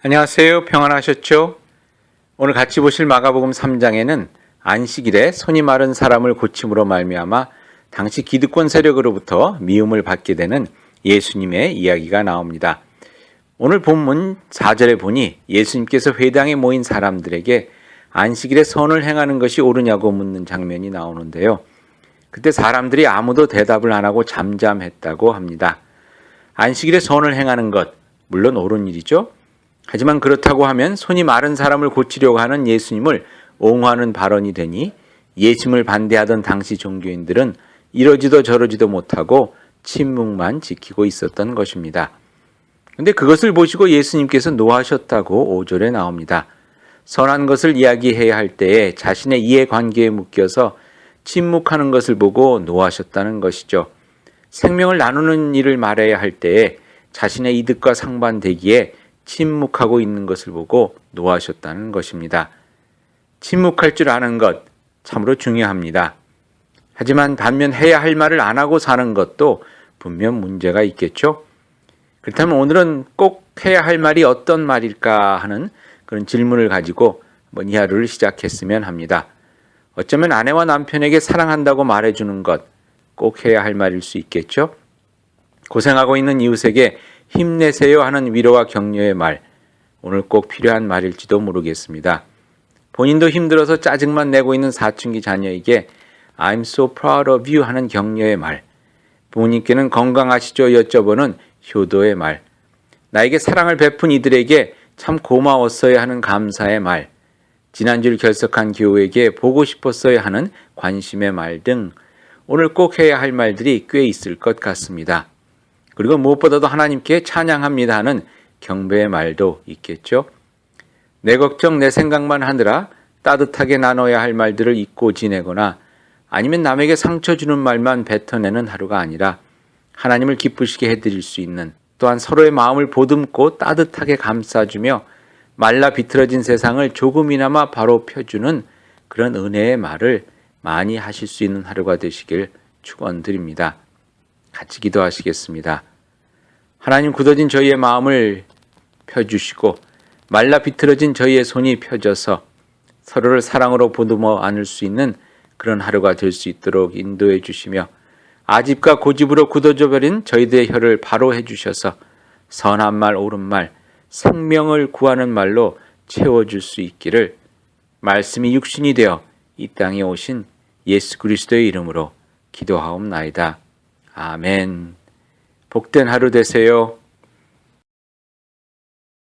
안녕하세요. 평안하셨죠? 오늘 같이 보실 마가복음 3장에는 안식일에 손이 마른 사람을 고침으로 말미암아 당시 기득권 세력으로부터 미움을 받게 되는 예수님의 이야기가 나옵니다. 오늘 본문 4절에 보니 예수님께서 회당에 모인 사람들에게 안식일에 선을 행하는 것이 옳으냐고 묻는 장면이 나오는데요. 그때 사람들이 아무도 대답을 안 하고 잠잠했다고 합니다. 안식일에 선을 행하는 것, 물론 옳은 일이죠. 하지만 그렇다고 하면 손이 마른 사람을 고치려고 하는 예수님을 옹호하는 발언이 되니 예수님을 반대하던 당시 종교인들은 이러지도 저러지도 못하고 침묵만 지키고 있었던 것입니다. 근데 그것을 보시고 예수님께서 노하셨다고 5절에 나옵니다. 선한 것을 이야기해야 할 때에 자신의 이해관계에 묶여서 침묵하는 것을 보고 노하셨다는 것이죠. 생명을 나누는 일을 말해야 할 때에 자신의 이득과 상반되기에 침묵하고 있는 것을 보고 노하셨다는 것입니다. 침묵할 줄 아는 것 참으로 중요합니다. 하지만 반면 해야 할 말을 안 하고 사는 것도 분명 문제가 있겠죠. 그렇다면 오늘은 꼭 해야 할 말이 어떤 말일까 하는 그런 질문을 가지고 한번 이 하루를 시작했으면 합니다. 어쩌면 아내와 남편에게 사랑한다고 말해주는 것 꼭 해야 할 말일 수 있겠죠. 고생하고 있는 이웃에게 힘내세요 하는 위로와 격려의 말, 오늘 꼭 필요한 말일지도 모르겠습니다. 본인도 힘들어서 짜증만 내고 있는 사춘기 자녀에게 I'm so proud of you 하는 격려의 말, 부모님께는 건강하시죠? 여쭤보는 효도의 말, 나에게 사랑을 베푼 이들에게 참 고마웠어야 하는 감사의 말, 지난주를 결석한 교우에게 보고 싶었어야 하는 관심의 말 등. 오늘 꼭 해야 할 말들이 꽤 있을 것 같습니다. 그리고 무엇보다도 하나님께 찬양합니다 하는 경배의 말도 있겠죠. 내 걱정, 내 생각만 하느라 따뜻하게 나눠야 할 말들을 잊고 지내거나 아니면 남에게 상처 주는 말만 뱉어내는 하루가 아니라 하나님을 기쁘시게 해드릴 수 있는 또한 서로의 마음을 보듬고 따뜻하게 감싸주며 말라 비틀어진 세상을 조금이나마 바로 펴주는 그런 은혜의 말을 많이 하실 수 있는 하루가 되시길 축원드립니다. 같이 기도하시겠습니다. 하나님 굳어진 저희의 마음을 펴주시고 말라 비틀어진 저희의 손이 펴져서 서로를 사랑으로 보듬어 안을 수 있는 그런 하루가 될 수 있도록 인도해 주시며 아집과 고집으로 굳어져 버린 저희들의 혀를 바로 해 주셔서 선한 말 옳은 말 생명을 구하는 말로 채워줄 수 있기를 말씀이 육신이 되어 이 땅에 오신 예수 그리스도의 이름으로 기도하옵나이다. 아멘. 복된 하루 되세요.